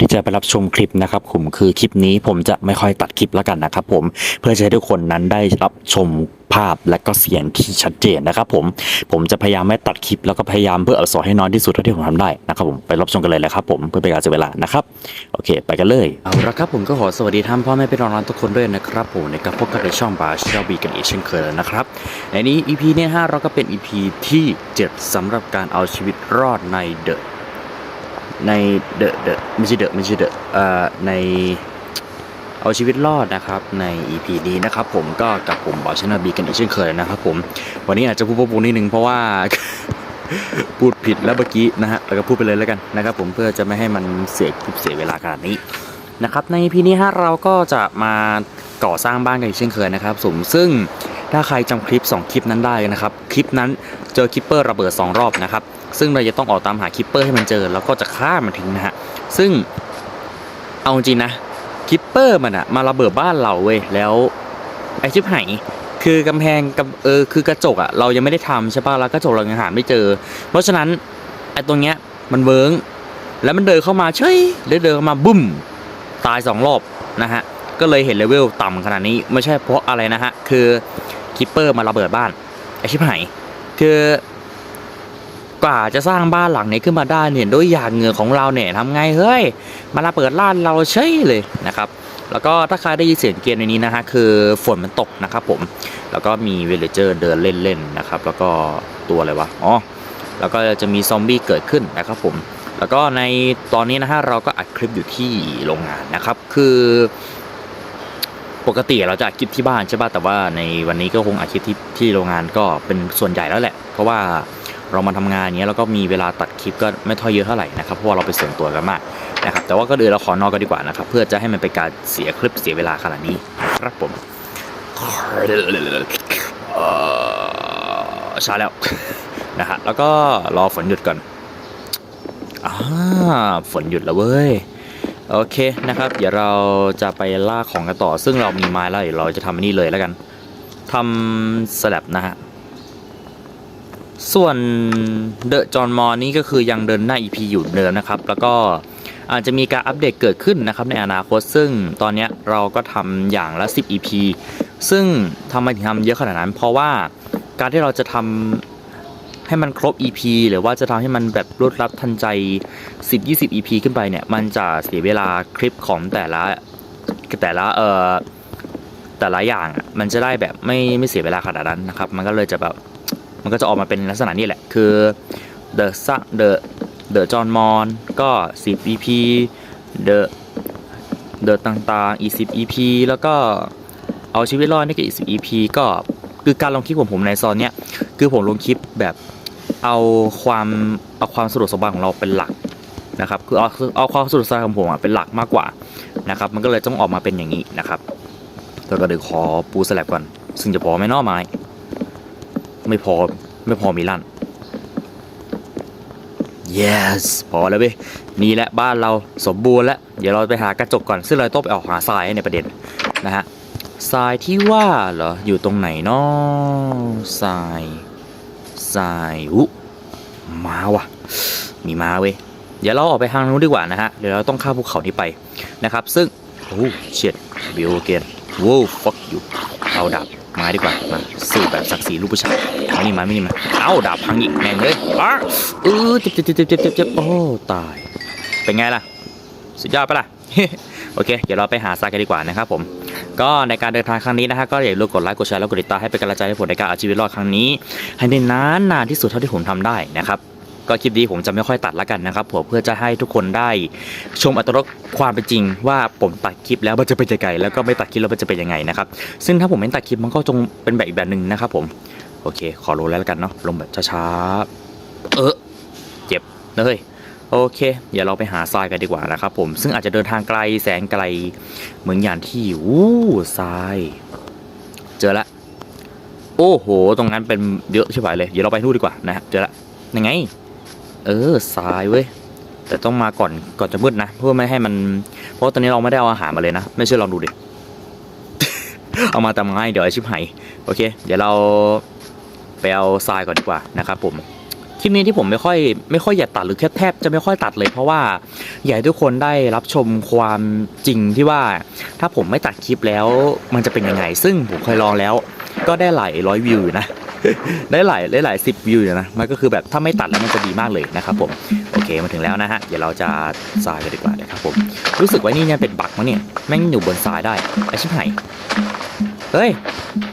ที่จะไปรับชมคลิปนะครับผมคือคลิปนี้ผมจะไม่ค่อยตัดคลิปแล้วกันนะครับผมเพื่อจะให้ทุกคนนั้นได้รับชมภาพและก็เสียงที่ชัดเจนนะครับผมผมจะพยายามไม่ตัดคลิปแล้วก็พยายามเพื่ออาสอนให้น้อยที่สุดเท่าที่ผมทำได้นะครับผมไปรับชมกันเลยเลยครับผมเพื่อเป็นการเสียเวลานะครับโอเค ไปกันเลยเอาละครับผมก็ขอสวัสดีท่านพ่อแม่พี่น้องทุกคนด้วยนะครับผมในกับพบกันในช่องบาร์ชิราบีกันอีกเช่นเคยแล้วนะครับในนี้ EP เนี่ยฮะเราก็เป็น EP ที่ 7สำหรับการเอาชีวิตรอดในเดอะ ในเดอะเดอะไม่ใช่เดอะไม่ใช่เดอะเอ่อในเอาชีวิตรอดนะครับใน EP นี้นะครับผมก็กับผมบอชนาบีกันอีกเช่นเคยนะครับผมวันนี้อาจจะพูดปุ๊บนิดนึงเพราะว่าพูดผิดแล้วเมื่อกี้นะฮะแล้วก็พูดไปเลยแล้วกันนะครับผมเพื่อจะไม่ให้มันเสียคลิปเสียเวลาขนาดนี้นะครับใน EP นี้ฮะเราก็จะมาก่อสร้างบ้านกันอีกเช่นเคยนะครับผมซึ่งถ้าใครจำคลิป 2 คลิปนั้นได้นะครับ คลิปนั้นเจอคิปเปอร์ระเบิด 2 รอบนะครับ ซึ่งเราจะต้องออกตามหาคิปเปอร์ให้มันเจอ แล้วก็จะฆ่ามันทิ้งนะฮะ ซึ่งเอาจริงนะคิปเปอร์มันอะมาระเบิดบ้านเราเว้ยแล้วไอชิบหายคือกำแพงกับเออคือกระจกอะเรายังไม่ได้ทำใช่ป่ะแล้วกระจกเรายังหาไม่เจอ เพราะฉะนั้นไอตรงเนี้ยมันเวิ้งแล้วมันเดินเข้ามาเฉยแล้วเดินเข้ามาบุ้มตายสองรอบนะฮะก็เลยเห็นเลเวลต่ำขนาดนี้ไม่ใช่เพราะอะไรนะฮะคือคิปเปอร์มาระเบิดบ้านไอชิบหายคือ กว่าจะสร้างบ้านหลังนี้ขึ้นมาได้เนี่ยด้วยหยาดเหงื่อของเราเนี่ยทำไงเฮ้ยมาระเปิดร้านเราเฉยเลยนะครับแล้วก็ถ้าใครได้ยินเสียงเกมในนี้นะฮะคือฝนมันตกนะครับผมแล้วก็มีเวลเจอร์เดินเล่นๆนะครับแล้วก็ตัวอะไรวะอ๋อแล้วก็จะมีซอมบี้เกิดขึ้นนะครับผมแล้วก็ในตอนนี้นะฮะเราก็อัดคลิปอยู่ที่โรงงานนะครับ คือปกติเราจะอัดคลิปที่บ้านใช่ป่ะแต่ว่าในวันนี้ก็คงอัดคลิปที่ที่โรงงานก็เป็นส่วนใหญ่แล้วแหละ เพราะว่า เรามาทำงานอย่างเงี้ยแล้วก็มีเวลาตัดคลิปก็ไม่ท่อยเยอะเท่าไหร่นะครับเพราะว่าเราไปส่วนตัวกันมากนะครับแต่ว่าก็เดี๋ยวเราขอนอนกันดีกว่านะครับเพื่อจะให้มันเป็นการเสียคลิปเสียเวลาขนาดนี้ครับผมช้าแล้วนะฮะแล้วก็รอฝนหยุดก่อนอ่าฝนหยุดแล้วเว้ยโอเคนะครับ เดี๋ยวเราจะไปล่าของกันต่อ ซึ่งเรามีไม้แล้วเดี๋ยวเราจะทำนนี้เลยแล้วกันทำสลับนะฮะ ส่วนเดอะจอห์นมอนี่ก็คือยังเดินหน้า EP อยู่เดิมนะครับ แล้วก็อาจจะมีการอัปเดตเกิดขึ้นนะครับในอนาคต ซึ่งตอนนี้เราก็ทำอย่างละ 10 EP ซึ่งทำไมถึงทำเยอะขนาดนั้น เพราะว่าการที่เราจะทำให้มันครบ EP หรือว่าจะทำให้มันแบบรวดรัดทันใจ 10-20 EP ขึ้นไปเนี่ย มันจะเสียเวลาคลิปของแต่ละแต่ละเอ่อแต่ละอย่างมันจะได้แบบไม่ไม่เสียเวลาขนาดนั้นนะครับ มันก็เลยจะแบบ มันก็จะออกมาเป็นลักษณะนี้แหละ คือ The Sun The The John Mon ก็ 10 EP The The ต่างๆ อีก 10 EP แล้วก็เอาชีวิตรอดนี่ก็อีก 10 EP ก็คือการลงคลิปของผมในซอนเนี้ยคือผมลงคลิปแบบเอาความเอาความสะดวกสบายของเราเป็นหลักนะครับคือเอาเอาความสะดวกสบายของผมอะเป็นหลักมากกว่านะครับมันก็เลยต้องออกมาเป็นอย่างนี้นะครับแล้วก็เดี๋ยวขอปูสลับก่อน ซึ่งจะพอไมเนอไม้ ไม่พอไม่พอมีลั่น yes พอแล้วเว้ยนี่แหละบ้านเราสมบูรณ์แล้ว เดี๋ยวเราไปหากระจกก่อน ซึ่งเราต้องไปออกหาทรายในประเด็นนะฮะทรายที่ว่าเหรอ อยู่ตรงไหนเนาะทรายทรายอุมาว่ะ มีมาเว้ย เดี๋ยวเราออกไปทางนู้นดีกว่านะฮะ เดี๋ยวเราต้องข้ามภูเขานี้ไปนะครับ ซึ่ง โอ้เฉียดบิวเกนว้าวฟักอยู่เอาดาบ ไม้ดีกว่ามาสู้แบบศักดิ์ศรีลูกผู้ชายมานี่มาไม่นี่มาเอ้าดาบพังอีกแม่งเลยอ้าเออเจ็บเจ็บเจ็บเจ็บเจ็บเจ็บโอ้ตาย เป็นไงล่ะ สุดยอดปะล่ะโอเค เดี๋ยวเราไปหาทรายกันดีกว่านะครับผม ก็ในการเดินทางครั้งนี้นะฮะก็อย่าลืมกดไลค์กดแชร์แล้วกดติดตามให้เป็นกำลังใจให้ผมในการเอาชีวิตรอดครั้งนี้ ให้ได้นานนานที่สุดเท่าที่ผมทำได้นะครับ ก็คลิปนี้ผมจะไม่ค่อยตัดละกันนะครับผมเพื่อจะให้ทุกคนได้ชมอัตรรสความเป็นจริง ว่าผมตัดคลิปแล้วมันจะเป็นยังไงแล้วก็ไม่ตัดคลิปแล้วมันจะเป็นยังไงนะครับซึ่งถ้าผมไม่ตัดคลิปมันก็จงเป็นแบบอีกแบบหนึ่งนะครับผมโอเค ขอลงแล้วละกันเนาะลงแบบช้าๆเออเจ็บเฮ้ยโอเคเดี๋ยวเราไปหาทรายกันดีกว่านะครับผมซึ่งอาจจะเดินทางไกลแสนไกลเหมือนอย่างที่วู้ทราย เจอละโอ้โห ตรงนั้นเป็นเยอะใช่ไหมเลยเดี๋ยวเราไปนู่นดีกว่านะฮะเจอละยังไง เออทรายเว้ยแต่ต้องมาก่อนก่อนจะมืดนะเพื่อไม่ให้มัน เพราะว่าตอนนี้เราไม่ได้เอาอาหารมาเลยนะ ไม่เชื่อลองดูดิ เอามาแต่ไม้เดี๋ยวไอชิบหายโอเค เดี๋ยวเราไปเอาทรายก่อนดีกว่านะครับผมคลิปนี้ที่ผมไม่ค่อยไม่ค่อยอยากตัดหรือแค่แทบจะไม่ค่อยตัดเลย เพราะว่าอยากให้ทุกคนได้รับชมความจริงที่ว่า ถ้าผมไม่ตัดคลิปแล้วมันจะเป็นยังไง ซึ่งผมเคยลองแล้ว ก็ได้หลายร้อยวิวนะ ได้หลายได้หลายสิบวิวอยู่นะมันก็คือแบบถ้าไม่ตัดแล้วมันจะดีมากเลยนะครับผมโอเคมาถึงแล้วนะฮะเดี๋ยวเราจะทรายกันดีกว่านะครับผมรู้สึกว่านี่เนี่ยเป็นบักมั้งเนี่ยแม่งอยู่บนทรายได้ไอชิบหายเฮ้ย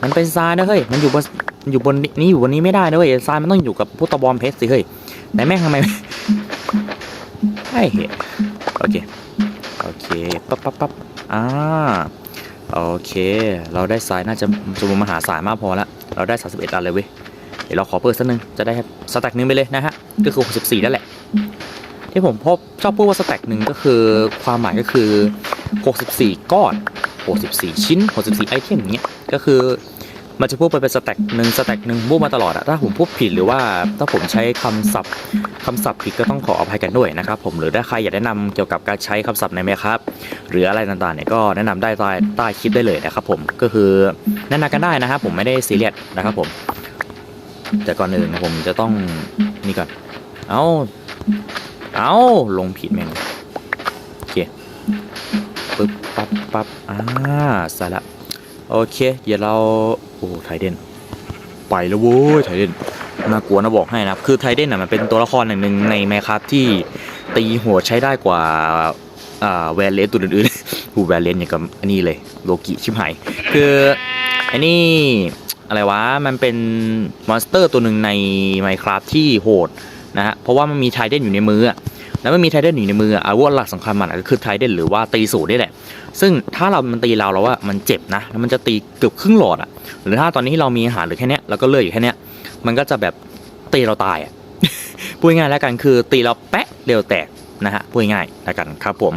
มันเป็นทรายนะเฮ้ยมันอยู่บนอยู่บนนี่อยู่บนนี้ไม่ได้นะเว้ยทรายมันต้องอยู่กับพุทธบอลเพชรสิเฮ้ยไหนแม่งทำไมไอ้เหี้ยโอเคโอเคปั๊บปั๊บปั๊บอ่าโอเค เราได้สายน่าจะจำนวนมหาศาลมากพอละ เราได้ 31อันเลยเว้ย เดี๋ยวเราขอเพิ่มสักนึง จะได้สแต็กหนึงไปเลยนะฮะ ก็คือ 64 นั่นแหละ ที่ผมพบชอบพูดว่าสแต็กหนึ่งก็คือความหมายก็คือ 64 ก้อน 64 ชิ้น 64 ไอเทมอย่างเงี้ย ก็คือ มันจะพูดไปเป็นสแต็กหนึ่งสแต็กหนึ่งพูดมาตลอดอะถ้าผมพูดผิดหรือว่าถ้าผมใช้คำศัพท์คำศัพท์ผิดก็ต้องขออภัยกันด้วยนะครับผมหรือถ้าใครอยากแนะนำเกี่ยวกับการใช้คำศัพท์ในไหมครับ หรืออะไรต่างๆเนี่ยก็แนะนำได้ใต้ใต้คลิปได้เลยนะครับผมก็คือแนะนำกันได้นะครับผมไม่ได้ซีเรียสนะครับผม แต่ก่อนอื่นผมจะต้องนี่ก่อน เอาเอาลงผิดแม่งโอเคปึ๊บปั๊บปั๊บอ่าส่ละโอเค เดี๋ยวเรา โอ้ไทเดนไปแล้วโว้ยไทเดนน่ากลัวนะบอกให้นะคือไทเดนอะมันเป็นตัวละครหนึ่งในแมครับที่ตีหัวใช้ได้กว่าแวนเลสตัวอื่นๆหูแวนเลสอย่างกับอันนี้เลยโลกิชิบหายคืออันนี้อะไรวะมันเป็นมอนสเตอร์ตัวหนึ่งใน Minecraft ที่โหดนะฮะเพราะว่ามันมีไทเดนอยู่ในมืออะ แล้วมันมีไทเดนอยู่ในมืออาวุธหลักสำคัญมันก็คือไทเดนหรือว่าตีสูตรนี่แหละ ซึ่งถ้าเรามันตีเราแล้วว่ามันเจ็บนะแล้วมันจะตีเกือบครึ่งหลอดอะหรือถ้าตอนนี้เรามีอาหารหรือแค่เนี้ยแล้วก็เลือดอยู่แค่เนี้ยมันก็จะแบบตีเราตายอะพูดง่ายๆแล้วกันคือตีเราแปะเร็วแตกนะฮะพูดง่ายๆแล้วกันครับผม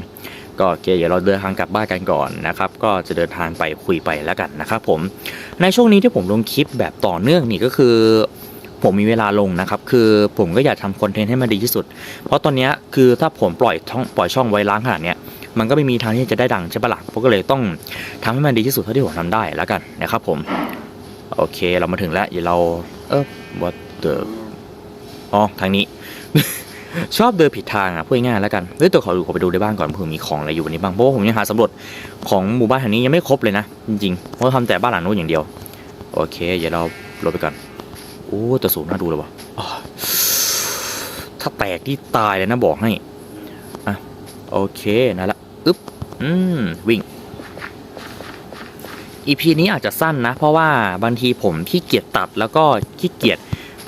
ก็โอเคเดี๋ยวเราเดินทางกลับบ้านกันก่อนนะครับ ก็จะเดินทางไปคุยไปแล้วกันนะครับผมในช่วงนี้ที่ผมลงคลิปแบบต่อเนื่องนี่ก็คือ ผมมีเวลาลงนะครับ คือผมก็อยากทำคอนเทนต์ให้มันดีที่สุด เพราะตอนนี้คือถ้าผมปล่อยช่องปล่อยช่องไว้ล้างขนาดเนี้ยมันก็ไม่มีทางที่จะได้ดังใช่ปะล่ะผมก็เลยต้องทำให้มันดีที่สุดเท่าที่ผมทำได้แล้วกันนะครับผม โอเคเรามาถึงแล้วเดี๋ยวเรา เออ what the อ๋อทางนี้ ชอบเดินผิดทางอะพูดง่ายแล้วกันเฮ้ยตัวขอดูขอไปดูในบ้านก่อนเผื่อมีของอะไรอยู่วันนี้บ้างเพราะว่าผมยังหาสำรวจของหมู่บ้านแห่งนี้ยังไม่ครบเลยนะจริงๆเพราะทำแต่บ้านหลังนู้นอย่างเดียว โอเค เดี๋ยวเราลงไปก่อน โอ้แต่สูงน่าดูเลยวะถ้าแตกที่ตายเลยนะบอกให้อะโอเคนั่นละอึ๊บอืมวิ่งอีพีนี้อาจจะสั้นนะ เพราะว่าบางทีผมขี้เกียจตัดแล้วก็ขี้เกียจ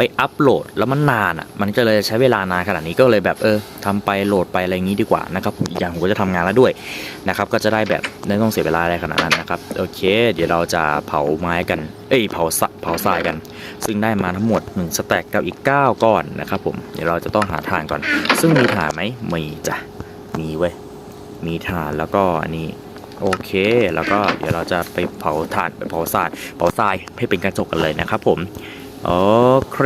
ไปอัปโหลดแล้วมันนานอะ มันก็เลยใช้เวลานานขนาดนี้ก็เลยแบบเออทำไปโหลดไปอะไรอย่างนี้ดีกว่านะครับผมอีกอย่างผมก็จะทำงานแล้วด้วยนะครับ ก็จะได้แบบไม่ต้องเสียเวลาอะไรขนาดนั้นนะครับโอเค เดี๋ยวเราจะเผาไม้กัน เอ้ยเผาสะเผาทรายกัน ซึ่งได้มาทั้งหมด1สแต็กกับอีก 9 ก้อนนะครับ ผมเดี๋ยวเราจะต้องหาทานก่อน ซึ่งมีถ่านไหมมีจ้ะมีเว้ยมีถ่านแล้วก็อันนี้โอเค แล้วก็เดี๋ยวเราจะไปเผาถ่านไปเผาทรายเผาทรายให้เป็นกระจกกันเลยนะครับผม โอเค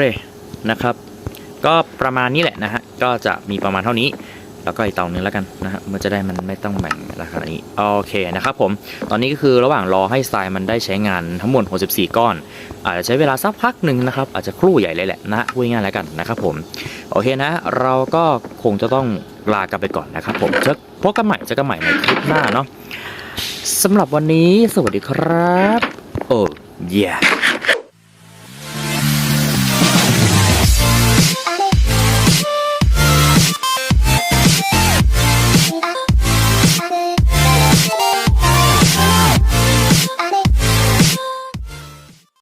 นะครับ ก็ประมาณนี้แหละนะฮะก็จะมีประมาณเท่านี้ แล้วก็อีกเตาหนึงแล้วกันนะฮะมันจะได้มันไม่ต้องแบ่งราคานี้โอเคนะครับผมตอนนี้ก็คือระหว่างรอให้ทรายมันได้ใช้งานทั้งหมด 64 ก้อน อาจจะใช้เวลาสักพักหนึ่งนะครับ อาจจะครู่ใหญ่เลยแหละนะพูดง่ายแล้วกันนะครับผมโอเคนะ เราก็คงจะต้องลากันไปก่อนนะครับผมเจอพบกันใหม่เจอกันใหม่ในคลิปหน้าเนาะสำหรับวันนี้สวัสดีครับ โอ้ yeah